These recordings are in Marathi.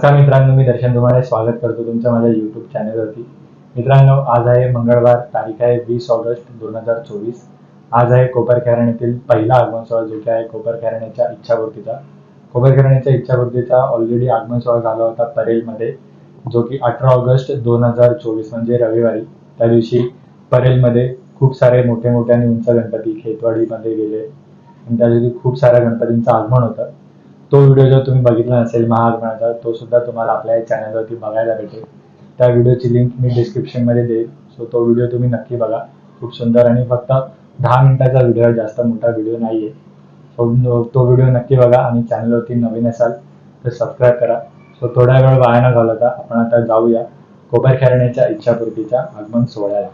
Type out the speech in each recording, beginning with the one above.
नमस्कार मित्रांनो मी दर्शन तुम्हाला स्वागत करतो तुमच्या माझ्या युट्यूब चॅनलवरती मित्रांनो आज आहे मंगळवार तारीख आहे वीस ऑगस्ट दोन हजार चोवीस. आज आहे कोपरखैरण येथील पहिला आगमन सोहळा जो की आहे कोपरखैरण्याच्या इच्छापूर्तीचा. कोपरखैरण्याच्या इच्छापूर्तीचा ऑलरेडी आगमन सोहळा झाला होता परेलमध्ये जो की अठरा ऑगस्ट दोन हजार चोवीस म्हणजे रविवारी. त्या दिवशी परेलमध्ये खूप सारे मोठे मोठे आणि उंच गणपती खेतवाडीमध्ये गेले. आणि त्या दिवशी खूप साऱ्या गणपतींचं आगमन होतं. तो व्हिडिओ जर तुम्ही बघितला नसेल महाआगमनाचा तो सुद्धा तुम्हाला आपल्या चॅनलवरती बघायला भेटेल. त्या व्हिडिओची लिंक मी डिस्क्रिप्शनमध्ये देईल. सो तो व्हिडिओ तुम्ही नक्की बघा. खूप सुंदर आणि फक्त दहा मिनिटाचा व्हिडिओ आहे जास्त मोठा व्हिडिओ नाही आहे तो व्हिडिओ नक्की बघा आणि चॅनलवरती नवीन असाल तर सबस्क्राईब करा. सो थोडा वेळ वाया न घालवता आपण आता जाऊया कोपरखैरण्याच्या इच्छापूर्तीच्या आगमन सोहळ्याला.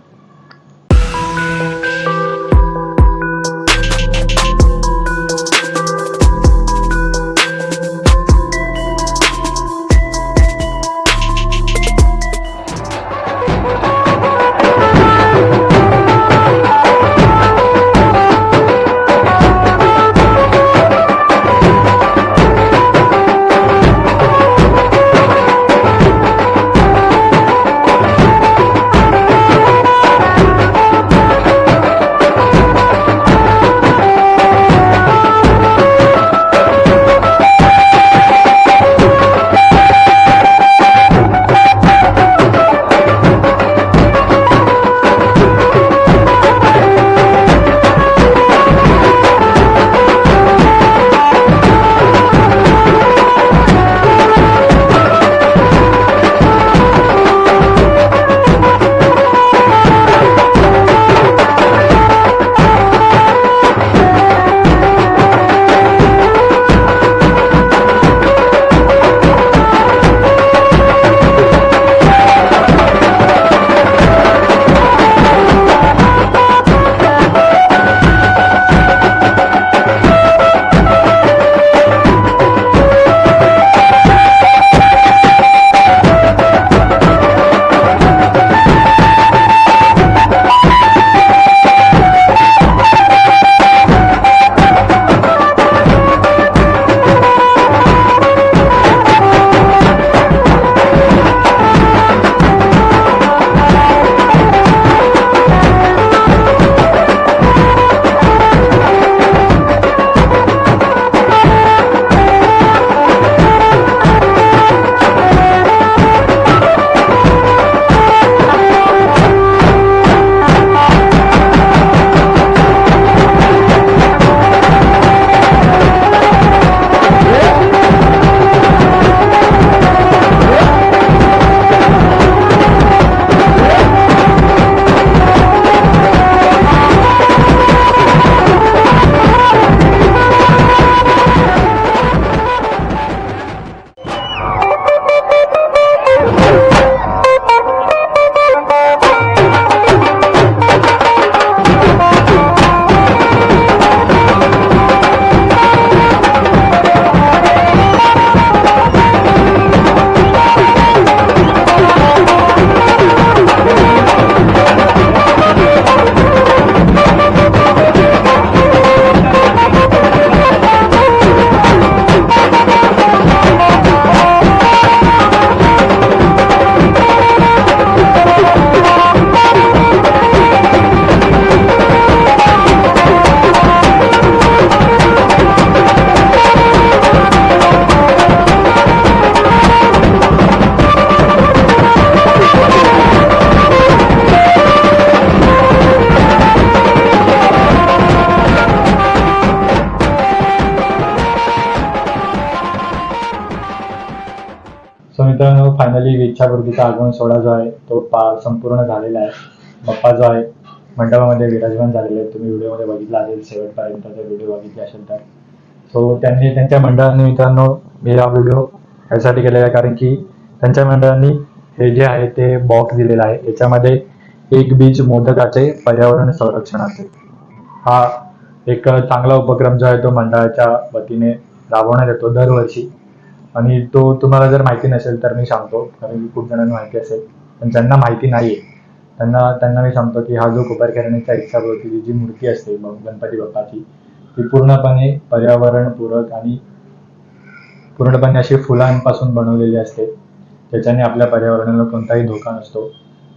फायनली इच्छापूर्तीचा आगमन सोहळा जो आहे तो पार संपूर्ण झालेला आहे. बाप्पा जो आहे मंडपामध्ये विराजमान झालेले आहेत. तुम्ही व्हिडिओमध्ये बघितला असेल शेवटपर्यंत जर व्हिडिओ बघितले असेल तर. सो त्यांनी त्यांच्या मंडळाने मित्रांनो मी हा व्हिडिओ यासाठी केलेला आहे कारण की त्यांच्या मंडळांनी हे जे आहे ते बॉक्स दिलेला आहे. याच्यामध्ये एक बीज मोदकाचे पर्यावरण संरक्षणाचे हा एक चांगला उपक्रम जो आहे तो मंडळाच्या वतीने राबवण्यात येतो दरवर्षी. आणि तो तुम्हाला जर माहिती नसेल तर मी सांगतो. कारण की खूप जणांना माहिती असेल. पण ज्यांना माहिती नाही आहे त्यांना त्यांना मी सांगतो की हा जो कुंभारकर्णीचा इच्छाभोवतीची जी मूर्ती असते गणपती बाप्पाची ती पूर्णपणे पर्यावरणपूरक आणि पूर्णपणे अशी फुलांपासून बनवलेली असते. त्याच्याने आपल्या पर्यावरणाला कोणताही धोका नसतो.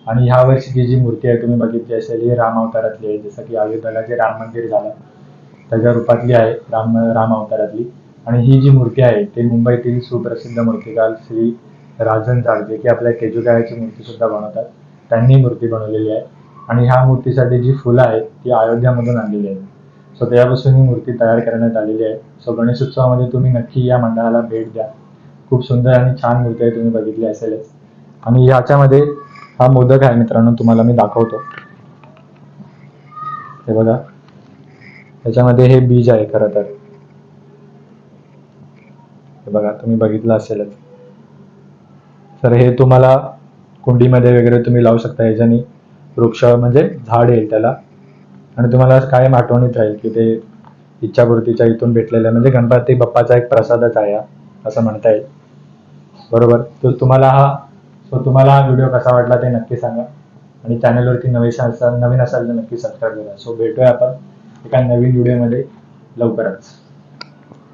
आणि ह्या वर्षीची जी मूर्ती आहे तुम्ही बघितली असेल ही राम अवतारातली आहे. जसं की अयोध्याला जे राम मंदिर झालं त्याच्या रूपातली आहे राम राम अवतारातली. आणि ही जी मूर्ती आहे ती मुंबईतील सुप्रसिद्ध मूर्तिकार श्री राजन जाड जे की आपल्या केजुकायाची मूर्ती सुद्धा बनवतात. त्यांनी मूर्ती बनवलेली आहे. आणि ह्या मूर्तीसाठी जी फुलं आहेत ती अयोध्यामधून आणलेली आहेत. सो त्यापासून ही मूर्ती तयार करण्यात आलेली आहे. सो गणेशोत्सवामध्ये तुम्ही नक्की या मंडळाला भेट द्या. खूप सुंदर आणि छान मूर्ती आहे तुम्ही बघितली असेलच. आणि ह्याच्यामध्ये हा मोदक आहे मित्रांनो तुम्हाला मी दाखवतो. हे बघा. त्याच्यामध्ये हे बीज आहे खरं तर. बघा तुम्ही बघितलं असेलच. तर हे तुम्हाला कुंडीमध्ये वगैरे तुम्ही लावू शकता. याच्याने वृक्ष म्हणजे झाड येईल त्याला. आणि तुम्हाला कायम आठवणीत राहील की ते इच्छापूर्तीच्या इथून भेटलेलं आहे म्हणजे गणपती बाप्पाचा एक प्रसादच आहे असं म्हणता येईल. बरोबर? तर तुम्हाला हा सो तुम्हाला हा व्हिडिओ कसा वाटला ते नक्की सांगा. आणि चॅनलवरती नवीन असाल नवीन असाल तर नक्की सबस्क्राईब करा. सो भेटूया आपण एका नवीन व्हिडिओमध्ये लवकरच.